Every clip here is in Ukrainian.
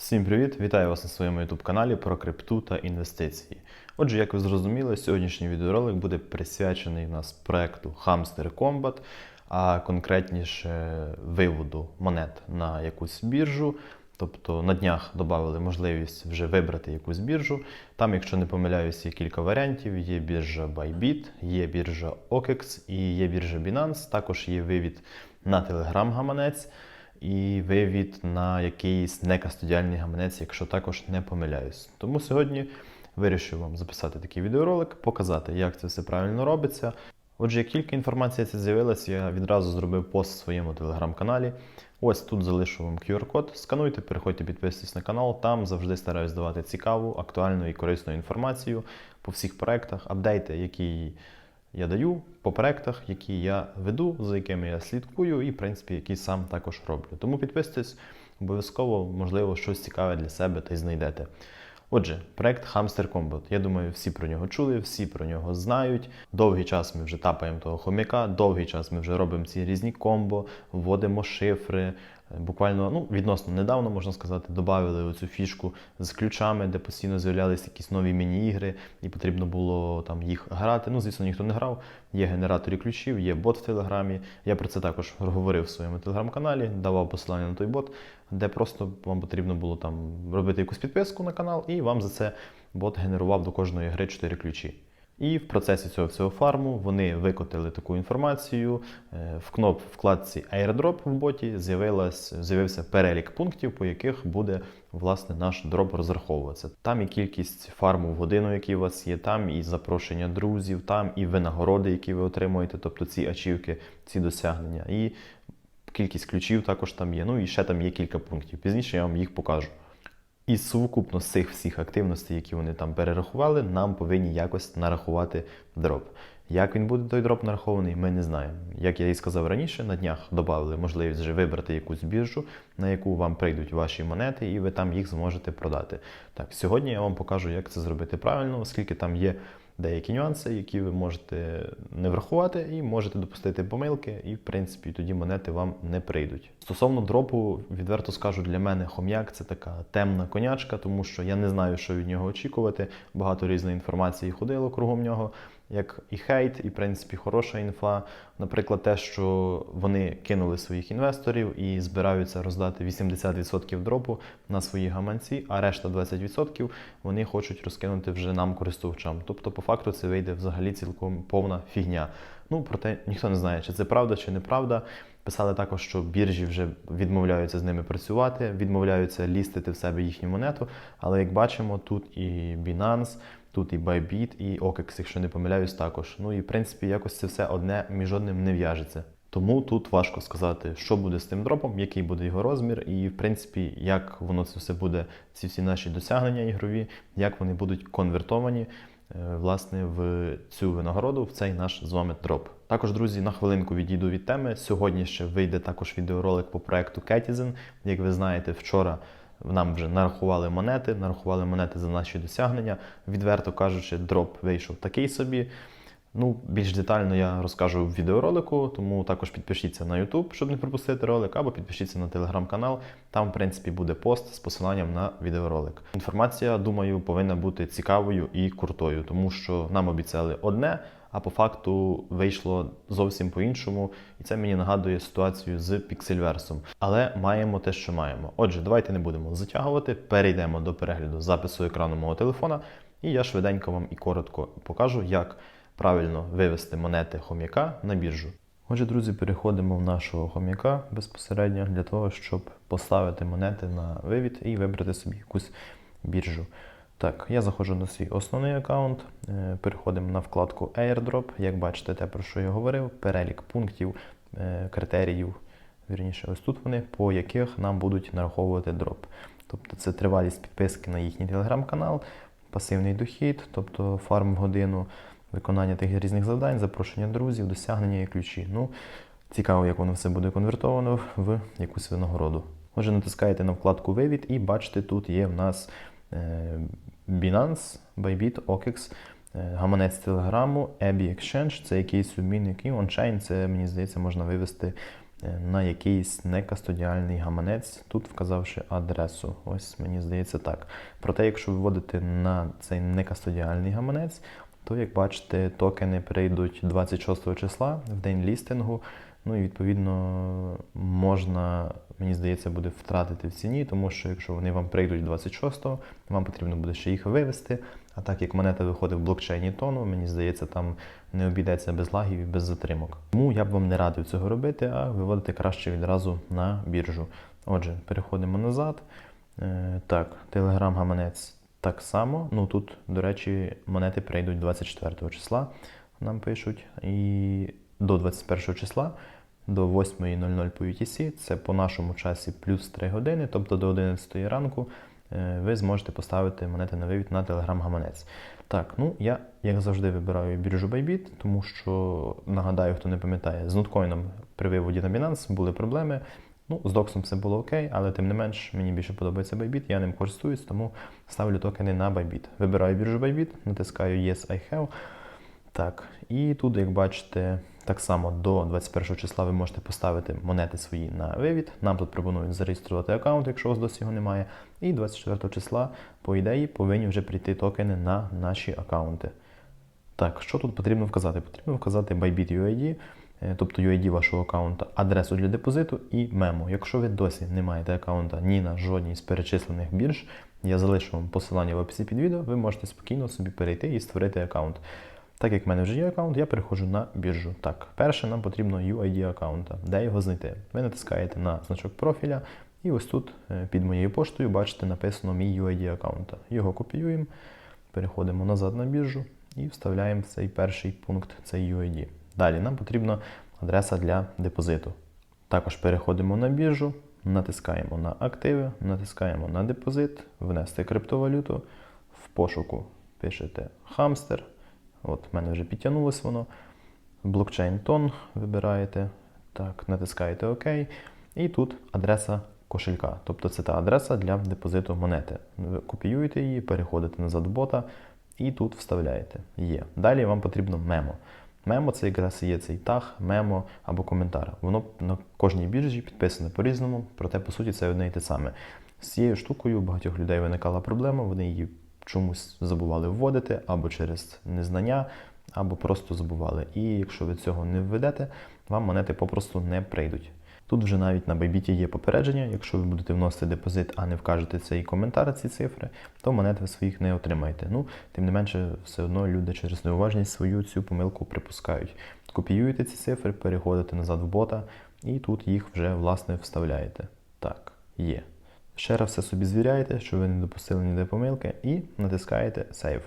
Всім привіт! Вітаю вас на своєму YouTube каналі про крипту та інвестиції. Отже, як ви зрозуміли, сьогоднішній відеоролик буде присвячений у нас проекту Hamster Combat, а конкретніше виводу монет на якусь біржу. Тобто на днях додали можливість вже вибрати якусь біржу. Там, якщо не помиляюсь, є кілька варіантів. Є біржа Bybit, є біржа OKEX і є біржа Binance. Також є вивід на Telegram гаманець і вивід на якийсь некастодіальний гаманець, якщо також не помиляюсь. Тому сьогодні вирішив вам записати такий відеоролик, показати, як це все правильно робиться. Отже, як тільки інформація ця з'явилася, я відразу зробив пост в своєму телеграм-каналі. Ось тут залишу вам QR-код. Скануйте, переходьте, підписуйтесь на канал. Там завжди стараюсь давати цікаву, актуальну і корисну інформацію по всіх проектах, апдейти, які я даю по проектах, які я веду, за якими я слідкую, і, в принципі, які сам також роблю. Тому підписуйтесь, обов'язково, можливо, щось цікаве для себе та й знайдете. Отже, проект Hamster Combat. Я думаю, всі про нього чули, всі про нього знають. Довгий час ми вже тапаємо того хомяка, довгий час ми вже робимо ці різні комбо, вводимо шифри. Буквально ну, відносно недавно, можна сказати, додали оцю фішку з ключами, де постійно з'являлися якісь нові міні-ігри, і потрібно було там їх грати. Ну, звісно, ніхто не грав. Є генератори ключів, є бот в Телеграмі. Я про це також говорив в своєму телеграм-каналі, давав посилання на той бот, де просто вам потрібно було там робити якусь підписку на канал, і вам за це бот генерував до кожної гри 4 ключі. І в процесі цього всього фарму вони викотили таку інформацію. Е, В кноп вкладці Airdrop в боті з'явився перелік пунктів, по яких буде власне наш дроп розраховуватися. Там і кількість фарму в годину, які у вас є, там і запрошення друзів, там і винагороди, які ви отримуєте, тобто ці ачівки, ці досягнення. І кількість ключів також там є. Ну і ще там є кілька пунктів. Пізніше я вам їх покажу. І сукупно з цих всіх активностей, які вони там перерахували, нам повинні якось нарахувати дроп. Як він буде той дроп нарахований, ми не знаємо. Як я і сказав раніше, на днях додали можливість вже вибрати якусь біржу, на яку вам прийдуть ваші монети, і ви там їх зможете продати. Так, сьогодні я вам покажу, як це зробити правильно, оскільки там є деякі нюанси, які ви можете не врахувати, і можете допустити помилки, і в принципі тоді монети вам не прийдуть. Стосовно дропу, відверто скажу, для мене хом'як це така темна конячка, тому що я не знаю, що від нього очікувати. Багато різної інформації ходило кругом нього. Як і хейт, і в принципі хороша інфа. Наприклад, те, що вони кинули своїх інвесторів і збираються роздати 80% дропу на свої гаманці, а решта 20% вони хочуть розкинути вже нам користувачам. Тобто, по факту, це вийде взагалі цілком повна фігня. Ну проте ніхто не знає, чи це правда, чи неправда. Писали також, що біржі вже відмовляються з ними працювати, відмовляються лістити в себе їхню монету. Але як бачимо, тут і Binance, тут і Bybit, і OKEX, якщо не помиляюсь, також. Ну і в принципі якось це все одне між одним не в'яжеться. Тому тут важко сказати, що буде з тим дропом, який буде його розмір, і в принципі, як воно це все буде, ці всі наші досягнення ігрові, як вони будуть конвертовані е, власне в цю винагороду, в цей наш з вами дроп. Також, друзі, на хвилинку відійду від теми. Сьогодні ще вийде також відеоролик по проекту Ketizen. Як ви знаєте, вчора нам вже нарахували монети, нарахували монети за наші досягнення. Відверто кажучи, дроп вийшов такий собі. Ну, більш детально я розкажу в відеоролику, тому також підпишіться на YouTube, щоб не пропустити ролик, або підпишіться на телеграм-канал. Там, в принципі, буде пост з посиланням на відеоролик. Інформація, думаю, повинна бути цікавою і крутою, тому що нам обіцяли одне, а по факту вийшло зовсім по-іншому. І це мені нагадує ситуацію з Піксельверсом. Але маємо те, що маємо. Отже, давайте не будемо затягувати, перейдемо до перегляду запису екрану мого телефона, і я швиденько вам і коротко покажу, як правильно вивести монети хом'яка на біржу. Отже, друзі, переходимо в нашого хом'яка безпосередньо для того, щоб поставити монети на вивід і вибрати собі якусь біржу. Так, я заходжу на свій основний аккаунт, е, переходимо на вкладку Airdrop. Як бачите, те, про що я говорив, перелік пунктів, е, критеріїв, вірніше, ось тут вони, по яких нам будуть нараховувати дроп. Тобто це тривалість підписки на їхній телеграм-канал, пасивний дохід, тобто фарм в годину, виконання тих різних завдань, запрошення друзів, досягнення і ключі. Ну, цікаво, як воно все буде конвертовано в якусь винагороду. Отже, натискаєте на вкладку Вивід і бачите, тут є в нас Binance, Bybit, OKEX, е, гаманець Телеграму, Abby Exchange, це якийсь обмінник і ончайн, це, мені здається, можна вивести е, на якийсь некастодіальний гаманець, тут вказавши адресу. Ось мені здається так. Проте, якщо виводити на цей некастодіальний гаманець, то, як бачите, токени прийдуть 26 числа в день лістингу. Ну і відповідно можна, мені здається, буде втратити в ціні, тому що якщо вони вам прийдуть 26-го, вам потрібно буде ще їх вивести. А так як монета виходить в блокчейні тону, мені здається, там не обійдеться без лагів і без затримок. Тому я б вам не радив цього робити, а виводити краще відразу на біржу. Отже, переходимо назад. Е, Так, телеграм-гаманець так само. Ну тут, до речі, монети прийдуть 24 числа, нам пишуть. І до 21 числа, до 8.00 по UTC, це по нашому часі плюс 3 години, тобто до 11 ранку е, ви зможете поставити монети на вивід на телеграм-гаманець. Так, ну я, як завжди, вибираю біржу Bybit, тому що, нагадаю, хто не пам'ятає, з ноткоїном при виводі на Binance були проблеми. Ну, з доксом все було окей, але тим не менш мені більше подобається Bybit, я ним користуюсь, тому ставлю токени на Bybit. Вибираю біржу Bybit, натискаю Yes, I have. Так, і тут, як бачите, так само до 21 числа ви можете поставити монети свої на вивід. Нам тут пропонують зареєструвати аккаунт, якщо у вас досі його немає. І 24 числа, по ідеї, повинні вже прийти токени на наші аккаунти. Так, що тут потрібно вказати? Потрібно вказати Bybit UID, е, тобто UID вашого аккаунта, адресу для депозиту і мемо. Якщо ви досі не маєте аккаунта ні на жодній з перечислених бірж, я залишу вам посилання в описі під відео, ви можете спокійно собі перейти і створити аккаунт. Так як в мене вже є аккаунт, я переходжу на біржу. Так, перше нам потрібно UID аккаунта. Де його знайти? Ви натискаєте на значок профіля, і ось тут е, під моєю поштою бачите написано мій UID аккаунта. Його копіюємо, переходимо назад на біржу і вставляємо цей перший пункт, цей UID. Далі нам потрібна адреса для депозиту. Також переходимо на біржу, натискаємо на активи, натискаємо на депозит, внести криптовалюту. В пошуку пишете хамстер. От, в мене вже підтягнулося воно. Блокчейн тон вибираєте. Так, натискаєте ОК. І тут адреса кошелька. Тобто це та адреса для депозиту монети. Ви копіюєте її, переходите назад в бота і тут вставляєте. Є. Далі вам потрібно мемо. Мемо це якраз є цей таг, мемо або коментар. Воно на кожній біржі підписане по-різному, проте, по суті, це одне і те саме. З цією штукою у багатьох людей виникала проблема, вони її чомусь забували вводити або через незнання, або просто забували. І якщо ви цього не введете, вам монети попросту не прийдуть. Тут вже навіть на Bybit є попередження, якщо ви будете вносити депозит, а не вкажете цей коментар, ці цифри, то монет ви своїх не отримаєте. Ну, тим не менше, все одно люди через неуважність свою цю помилку припускають. Копіюєте ці цифри, переходите назад в бота, і тут їх вже власне вставляєте. Так, є. Ще раз все собі звіряєте, що ви не допустили ніде помилки, і натискаєте Save.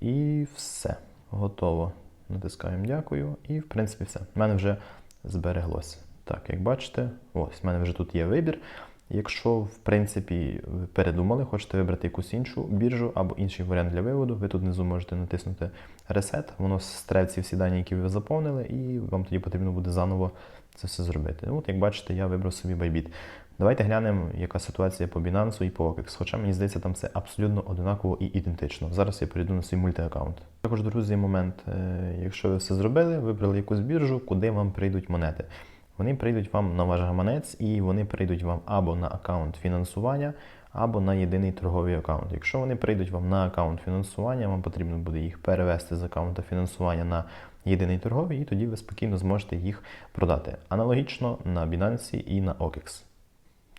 І все. Готово. Натискаємо дякую. І, в принципі, все. У мене вже збереглося. Так, як бачите, ось в мене вже тут є вибір. Якщо, в принципі, ви передумали, хочете вибрати якусь іншу біржу або інший варіант для виводу, ви тут внизу можете натиснути Reset, воно стре ці всі дані, які ви заповнили, і вам тоді потрібно буде заново це все зробити. От, як бачите, я вибрав собі Bybit. Давайте глянемо, яка ситуація по Binance і по OKEX. Хоча мені здається, там все абсолютно одинаково і ідентично. Зараз я перейду на свій мультиаккаунт. Також, друзі, момент, е, якщо ви все зробили, вибрали якусь біржу, куди вам прийдуть монети. Вони прийдуть вам на ваш гаманець і вони прийдуть вам або на аккаунт фінансування, або на єдиний торговий аккаунт. Якщо вони прийдуть вам на аккаунт фінансування, вам потрібно буде їх перевести з аккаунта фінансування на єдиний торговий, і тоді ви спокійно зможете їх продати. Аналогічно на Binance і на OKEX.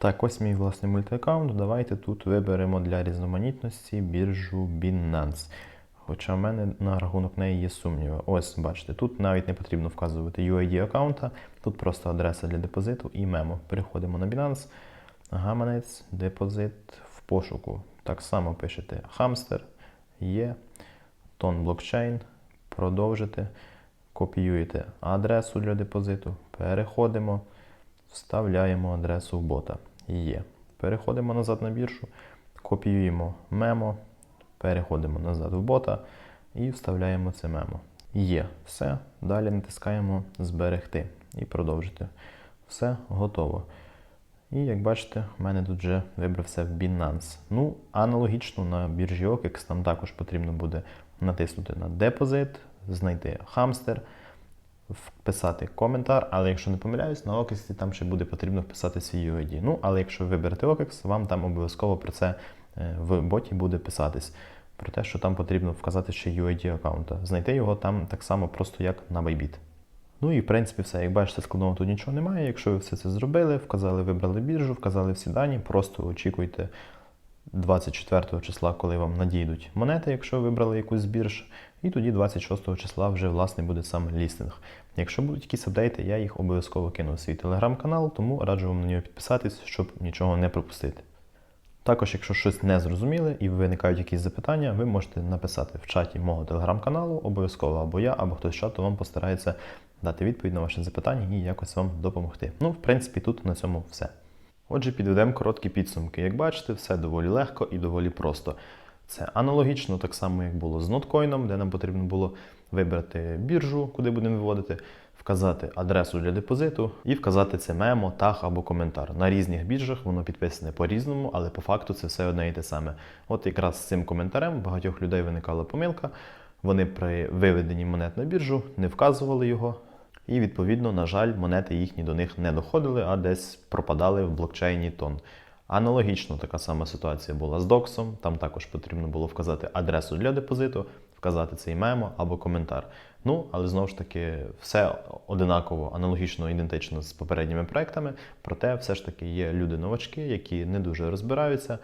Так, ось мій власний мультиаккаунт. Давайте тут виберемо для різноманітності біржу Binance. Хоча в мене на рахунок неї є сумніви. Ось, бачите, тут навіть не потрібно вказувати UID аккаунта, тут просто адреса для депозиту і мемо. Переходимо на Binance, гаманець, депозит в пошуку. Так само пишете хамстер, є, тон блокчейн, продовжити, копіюєте адресу для депозиту, переходимо, вставляємо адресу в бота. Є. Переходимо назад на біржу, копіюємо мемо. Переходимо назад в бота і вставляємо це мемо. Є. Все. Далі натискаємо Зберегти і продовжити. Все готово. І як бачите, в мене тут вже вибрався в Binance. Ну, аналогічно на біржі OKEX там також потрібно буде натиснути на депозит, знайти хамстер, вписати коментар, але якщо не помиляюсь, на OKX там ще буде потрібно вписати свій UID. Ну, але якщо ви виберете OKX, вам там обов'язково про це е, в боті буде писатись. Про те, що там потрібно вказати ще UID аккаунта. Знайти його там так само просто як на Bybit. Ну і в принципі все. Як бачите, складного тут нічого немає. Якщо ви все це зробили, вказали, вибрали біржу, вказали всі дані, просто очікуйте 24 числа, коли вам надійдуть монети, якщо ви вибрали якусь з бірж, і тоді 26 числа вже власне буде сам лістинг. Якщо будуть якісь апдейти, я їх обов'язково кину в свій телеграм-канал, тому раджу вам на нього підписатись, щоб нічого не пропустити. Також, якщо щось не зрозуміли і виникають якісь запитання, ви можете написати в чаті мого телеграм-каналу, обов'язково або я, або хтось з чату вам постарається дати відповідь на ваше запитання і якось вам допомогти. Ну, в принципі, тут на цьому все. Отже, підведемо короткі підсумки. Як бачите, все доволі легко і доволі просто. Це аналогічно, так само, як було з ноткоїном, де нам потрібно було вибрати біржу, куди будемо виводити, вказати адресу для депозиту і вказати це мемо, таг або коментар. На різних біржах воно підписане по-різному, але по факту це все одне і те саме. От якраз з цим коментарем багатьох людей виникала помилка. Вони при виведенні монет на біржу не вказували його. І відповідно, на жаль, монети їхні до них не доходили, а десь пропадали в блокчейні тон. Аналогічно така сама ситуація була з доксом. Там також потрібно було вказати адресу для депозиту, вказати цей мемо або коментар. Ну, але знову ж таки, все одинаково, аналогічно, ідентично з попередніми проектами. Проте, все ж таки, є люди-новачки, які не дуже розбираються.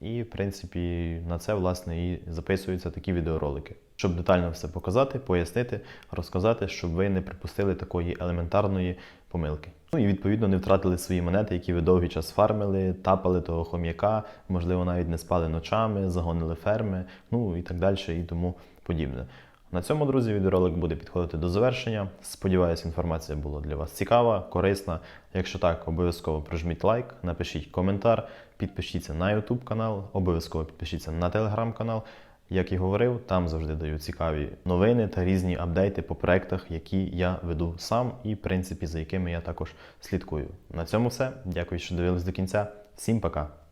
І, в принципі, на це власне і записуються такі відеоролики, щоб детально все показати, пояснити, розказати, щоб ви не припустили такої елементарної помилки. Ну і відповідно не втратили свої монети, які ви довгий час фармили, тапали того хом'яка, можливо, навіть не спали ночами, загонили ферми, ну і так далі, і тому подібне. На цьому, друзі, відеоролик буде підходити до завершення. Сподіваюсь, інформація була для вас цікава, корисна. Якщо так, обов'язково прожміть лайк, напишіть коментар, підпишіться на YouTube канал, обов'язково підпишіться на телеграм канал. Як і говорив, там завжди даю цікаві новини та різні апдейти по проектах, які я веду сам, і в принципі за якими я також слідкую. На цьому все. Дякую, що дивились до кінця. Всім пока!